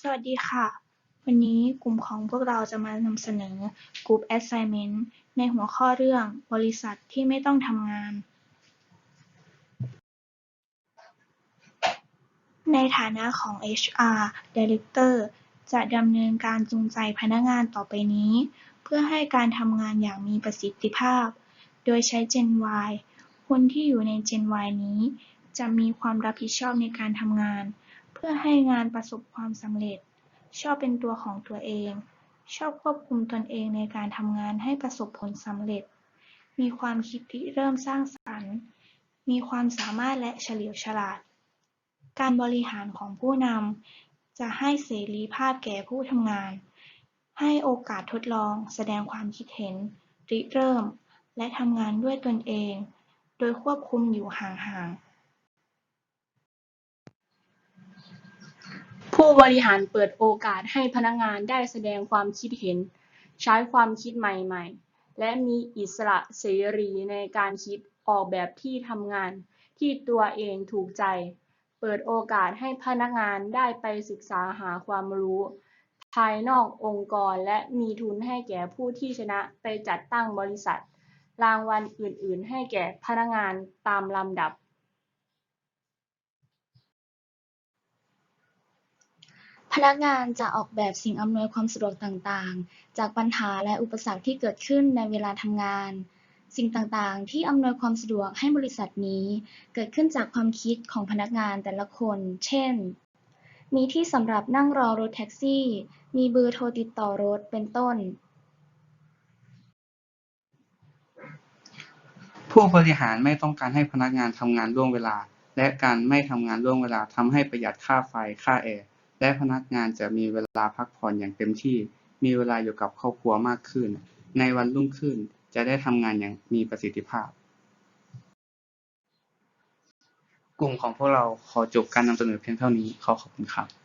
สวัสดีค่ะ วันนี้กลุ่มของพวกเราจะมานำเสนอ Group Assignment ในหัวข้อเรื่องบริษัทที่ไม่ต้องทำงาน ในฐานะของ HR Director จะดำเนินการจูงใจพนักงานต่อไปนี้ เพื่อให้การทำงานอย่างมีประสิทธิภาพ โดยใช้ Gen Y คนที่อยู่ใน Gen Y นี้ จะมีความรับผิดชอบในการทำงาน พื่อให้งานประสบความสำเร็จ ชอบเป็นตัวของตัวเอง ชอบควบคุมตนเองในการทำงานให้ประสบผลสำเร็จ มีความคิดริเริ่มสร้างสรรค์ มีความสามารถและเฉลียวฉลาด การบริหารของผู้นำจะให้เสรีภาพแก่ผู้ทำงาน ให้โอกาสทดลอง แสดงความคิดเห็นริเริ่ม และทำงานด้วยตนเอง โดยควบคุมอยู่ห่างๆ ผู้บริหารเปิดโอกาสให้พนักงานได้แสดงความคิดเห็น ใช้ความคิดใหม่ๆ และมีอิสระเสรีในการคิดออกแบบที่ทำงานที่ตัวเองถูกใจ เปิดโอกาสให้พนักงานได้ไปศึกษาหาความรู้ ภายนอกองค์กรและมีทุนให้แก่ผู้ที่ชนะไปจัดตั้งบริษัท รางวัลอื่นๆ ให้แก่พนักงานตามลำดับ พนักงานจะออกแบบสิ่งอำนวยความสะดวกต่างๆ จากปัญหาและอุปสรรคที่เกิดขึ้นในเวลาทำงาน สิ่งต่างๆ ที่อำนวยความสะดวกให้บริษัทนี้ เกิดขึ้นจากความคิดของพนักงานแต่ละคน เช่น มีที่สำหรับนั่งรอรถแท็กซี่ มีเบอร์โทรติดต่อรถ เป็นต้น ผู้บริหารไม่ต้องการให้พนักงานทำงานล่วงเวลา และการไม่ทำงานล่วงเวลาทำให้ประหยัดค่าไฟ ค่าแอร์ และพนักงานจะมีเวลาพักผ่อนอย่างเต็มที่ มีเวลาอยู่กับครอบครัวมากขึ้น ในวันรุ่งขึ้นจะได้ทำงานอย่างมีประสิทธิภาพ กลุ่มของพวกเราขอจบการนำเสนอเพียงเท่านี้ขอขอบคุณครับ